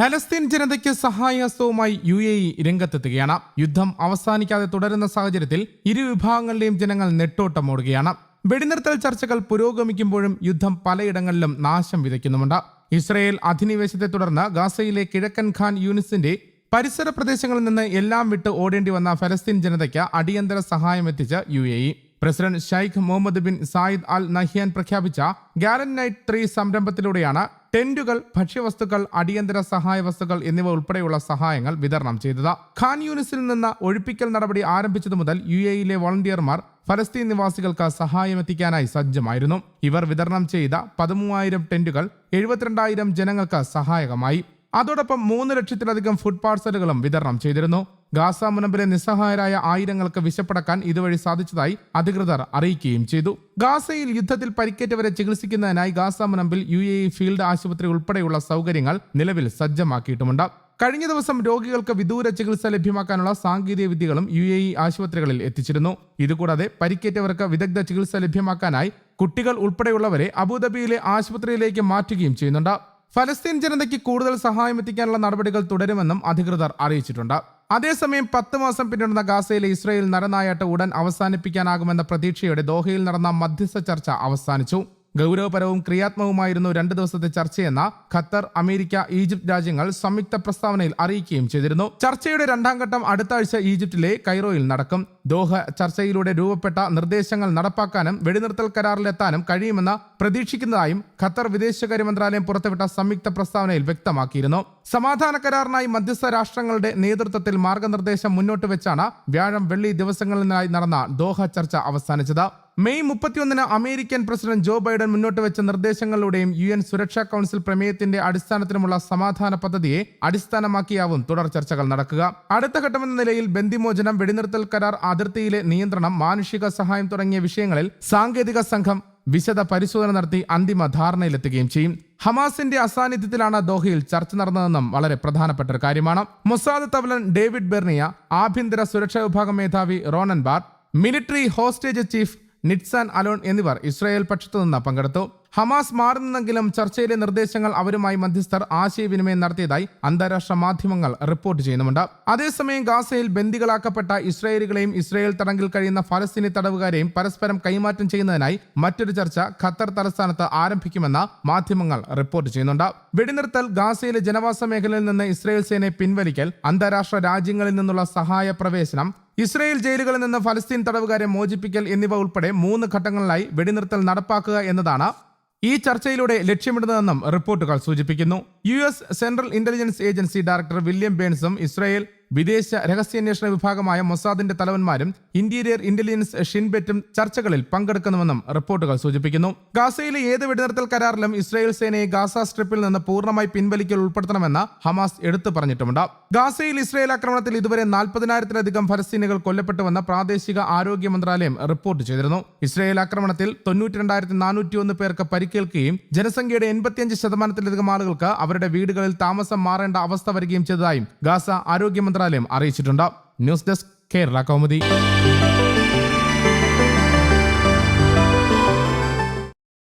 ഫലസ്തീൻ ജനതയ്ക്ക് സഹായഹസ്തവുമായി യു എ ഇ രംഗത്തെത്തുകയാണ്. യുദ്ധം അവസാനിക്കാതെ തുടരുന്ന സാഹചര്യത്തിൽ ഇരു വിഭാഗങ്ങളിലെയും ജനങ്ങൾ നെട്ടോട്ടമോടുകയാണ് വെടിനിർത്തൽ ചർച്ചകൾ പുരോഗമിക്കുമ്പോഴും യുദ്ധം പലയിടങ്ങളിലും നാശം വിതയ്ക്കുന്നുമുണ്ട്. ഇസ്രയേൽ അധിനിവേശത്തെ തുടർന്ന് ഗാസയിലെ കിഴക്കൻ ഖാൻ യൂണിസിന്റെ പരിസര പ്രദേശങ്ങളിൽ നിന്ന് എല്ലാം വിട്ട് ഓടേണ്ടി വന്ന ഫലസ്തീൻ ജനതയ്ക്ക് അടിയന്തര സഹായം എത്തിച്ച് U A E. President Sheikh Mohammed bin Zayed Al Nahyan പ്രഖ്യാപിച്ച ഗാരൻ നൈറ്റ് ത്രീ സംരംഭത്തിലൂടെയാണ് ടെന്റുകൾ ഭക്ഷ്യവസ്തുക്കൾ അടിയന്തര സഹായ വസ്തുക്കൾ എന്നിവ ഉൾപ്പെടെയുള്ള സഹായങ്ങൾ വിതരണം ചെയ്തത്. ഖാൻ യൂണിസിൽ നിന്ന് ഒഴിപ്പിക്കൽ നടപടി ആരംഭിച്ചതു മുതൽ യു എയിലെ വോളണ്ടിയർമാർ ഫലസ്തീൻ നിവാസികൾക്ക് സഹായമെത്തിക്കാനായി സജ്ജമായിരുന്നു. ഇവർ വിതരണം ചെയ്ത പതിമൂവായിരം ടെന്റുകൾ എഴുപത്തിരണ്ടായിരം ജനങ്ങൾക്ക് സഹായകമായി. അതോടൊപ്പം മൂന്ന് ലക്ഷത്തിലധികം ഫുഡ് പാർസലുകളും വിതരണം ചെയ്തിരുന്നു. ഗാസ മുനമ്പിലെ നിസ്സഹായരായ ആയിരങ്ങൾക്ക് വിശപ്പടക്കാൻ ഇതുവഴി സാധിച്ചതായി അധികൃതർ അറിയിക്കുകയും ചെയ്തു. ഗാസയിൽ യുദ്ധത്തിൽ പരിക്കേറ്റവരെ ചികിത്സിക്കുന്നതിനായി ഗാസ മുനമ്പിൽ യു എ ഫീൽഡ് ആശുപത്രി ഉൾപ്പെടെയുള്ള സൗകര്യങ്ങൾ നിലവിൽ സജ്ജമാക്കിയിട്ടുമുണ്ട്. കഴിഞ്ഞ ദിവസം രോഗികൾക്ക് വിദൂര ചികിത്സ ലഭ്യമാക്കാനുള്ള സാങ്കേതിക വിദ്യകളും യു എ ഇ ആശുപത്രികളിൽ എത്തിച്ചിരുന്നു. ഇതുകൂടാതെ പരിക്കേറ്റവർക്ക് വിദഗ്ധ ചികിത്സ ലഭ്യമാക്കാനായി കുട്ടികൾ ഉൾപ്പെടെയുള്ളവരെ അബുദാബിയിലെ ആശുപത്രിയിലേക്ക് മാറ്റുകയും ചെയ്യുന്നുണ്ട്. ഫലസ്തീൻ ജനതയ്ക്ക് കൂടുതൽ സഹായം എത്തിക്കാനുള്ള നടപടികൾ തുടരുമെന്നും അധികൃതർ അറിയിച്ചിട്ടുണ്ട്. അതേസമയം പത്ത് മാസം പിന്നിടുന്ന ഗാസയിലെ ഇസ്രയേൽ നരനായാട്ട് ഉടൻ അവസാനിപ്പിക്കാനാകുമെന്ന പ്രതീക്ഷയോടെ ദോഹയിൽ നടന്ന മധ്യസ്ഥ ചർച്ച അവസാനിച്ചു. ഗൗരവപരവും ക്രിയാത്മകവുമായിരുന്നു രണ്ട് ദിവസത്തെ ചർച്ചയെന്ന ഖത്തർ അമേരിക്ക ഈജിപ്ത് രാജ്യങ്ങൾ സംയുക്ത പ്രസ്താവനയിൽ അറിയിക്കുകയും ചെയ്തിരുന്നു. ചർച്ചയുടെ രണ്ടാം ഘട്ടം അടുത്ത ആഴ്ച ഈജിപ്തിലെ കൈറോയിൽ നടക്കും. ദോഹ ചർച്ചയിലൂടെ രൂപപ്പെട്ട നിർദ്ദേശങ്ങൾ നടപ്പാക്കാനും വെടിനിർത്തൽ കരാറിലെത്താനും കഴിയുമെന്ന് പ്രതീക്ഷിക്കുന്നതായും ഖത്തർ വിദേശകാര്യ മന്ത്രാലയം പുറത്തുവിട്ട സംയുക്ത പ്രസ്താവനയിൽ വ്യക്തമാക്കിയിരുന്നു. സമാധാന കരാറിനായി മധ്യസ്ഥ രാഷ്ട്രങ്ങളുടെ നേതൃത്വത്തിൽ മാർഗനിർദ്ദേശം മുന്നോട്ട് വെച്ചാണ് വ്യാഴം വെള്ളി ദിവസങ്ങളിലായി നടന്ന ദോഹ ചർച്ച അവസാനിച്ചത്. മെയ് മുപ്പത്തിയൊന്നിന് അമേരിക്കൻ പ്രസിഡന്റ് ജോ ബൈഡൻ മുന്നോട്ട് വെച്ച നിർദ്ദേശങ്ങളിലൂടെയും യു എൻ സുരക്ഷാ കൗൺസിൽ പ്രമേയത്തിന്റെ അടിസ്ഥാനത്തിലുമുള്ള സമാധാന പദ്ധതിയെ അടിസ്ഥാനമാക്കിയാവും തുടർ ചർച്ചകൾ നടക്കുക. അടുത്ത ഘട്ടമെന്ന നിലയിൽ ബന്ദിമോചനം വെടിനിർത്തൽ കരാർ അതിർത്തിയിലെ നിയന്ത്രണം മാനുഷിക സഹായം തുടങ്ങിയ വിഷയങ്ങളിൽ സാങ്കേതിക സംഘം വിശദ പരിശോധന നടത്തി അന്തിമ ധാരണയിലെത്തുകയും ചെയ്യും. ഹമാസിന്റെ അസാന്നിധ്യത്തിലാണ് ദോഹയിൽ ചർച്ച നടന്നതെന്നും വളരെ പ്രധാനപ്പെട്ട ഒരു കാര്യമാണ്. മൊസാദ് തവലൻ ഡേവിഡ് ബെർണിയ ആഭ്യന്തര സുരക്ഷാ വിഭാഗം മേധാവി Ronen Bar military hostage chief Nitzan Alon എന്നിവർ ഇസ്രായേൽ പക്ഷത്തു നിന്ന് പങ്കെടുത്തു. ഹമാസ് മാറുന്നെങ്കിലും ചർച്ചയിലെ നിർദ്ദേശങ്ങൾ അവരുമായി മധ്യസ്ഥർ ആശയവിനിമയം നടത്തിയതായി അന്താരാഷ്ട്ര മാധ്യമങ്ങൾ റിപ്പോർട്ട് ചെയ്യുന്നുണ്ട് അതേസമയം ഗാസയിൽ ബന്ദികളാക്കപ്പെട്ട ഇസ്രായേലികളെയും ഇസ്രായേൽ തടങ്കിൽ കഴിയുന്ന ഫലസ്തീനി തടവുകാരെയും പരസ്പരം കൈമാറ്റം ചെയ്യുന്നതിനായി മറ്റൊരു ചർച്ച ഖത്തർ തലസ്ഥാനത്ത് ആരംഭിക്കുമെന്ന് മാധ്യമങ്ങൾ റിപ്പോർട്ട് ചെയ്യുന്നുണ്ട്. വെടിനിർത്തൽ ഗാസയിലെ ജനവാസ മേഖലയിൽ നിന്ന് ഇസ്രായേൽ സേനയെ പിൻവലിക്കൽ അന്താരാഷ്ട്ര രാജ്യങ്ങളിൽ നിന്നുള്ള സഹായ പ്രവേശനം ഇസ്രായേൽ ജയിലുകളിൽ നിന്ന് ഫലസ്തീൻ തടവുകാരെ മോചിപ്പിക്കൽ എന്നിവ ഉൾപ്പെടെ മൂന്ന് ഘട്ടങ്ങളിലായി വെടിനിർത്തൽ നടപ്പാക്കുക എന്നതാണ് ഈ ചർച്ചയിലൂടെ ലക്ഷ്യമിടുന്നതെന്നും റിപ്പോർട്ടുകൾ സൂചിപ്പിക്കുന്നു. U S Central Intelligence Agency director William ബേൺസും Israel വിദേശ രഹസ്യാന്വേഷണ വിഭാഗമായ മൊസാദിന്റെ തലവന്മാരും ഇന്റീരിയർ ഇന്റലിജൻസ് ഷിൻബെറ്റും ചർച്ചകളിൽ പങ്കെടുക്കുന്നുവെന്നും റിപ്പോർട്ടുകൾ സൂചിപ്പിക്കുന്നു. ഗാസയിലെ ഏത് വെടിനിർത്തൽ കരാറിലും ഇസ്രായേൽ സേനയെ ഗാസ സ്ട്രിപ്പിൽ നിന്ന് പൂർണമായി പിൻവലിക്കൽ ഉൾപ്പെടുത്തണമെന്ന് ഹമാസ് എടുത്തു പറഞ്ഞിട്ടുമുണ്ട്. ഗാസയിൽ ഇസ്രായേൽ ആക്രമണത്തിൽ ഇതുവരെ നാൽപ്പതിനായിരത്തിലധികം ഫലസ്തീനുകൾ കൊല്ലപ്പെട്ടുവെന്ന് പ്രാദേശിക ആരോഗ്യ മന്ത്രാലയം റിപ്പോർട്ട് ചെയ്തിരുന്നു. ഇസ്രായേൽ ആക്രമണത്തിൽ തൊണ്ണൂറ്റിരണ്ടായിരത്തി നാനൂറ്റി ഒന്ന് പേർക്ക് പരിക്കേൽക്കുകയും ജനസംഖ്യയുടെ എൺപത്തിയഞ്ച് ശതമാനത്തിലധികം ആളുകൾക്ക് അവരുടെ വീടുകളിൽ താമസം മാറേണ്ട അവസ്ഥ വരികയും ചെയ്തതായും ഗാസ ആരോഗ്യ മന്ത്രാലയം അറിയിച്ചിട്ടുണ്ട്. News desk Kerala Kaumudi.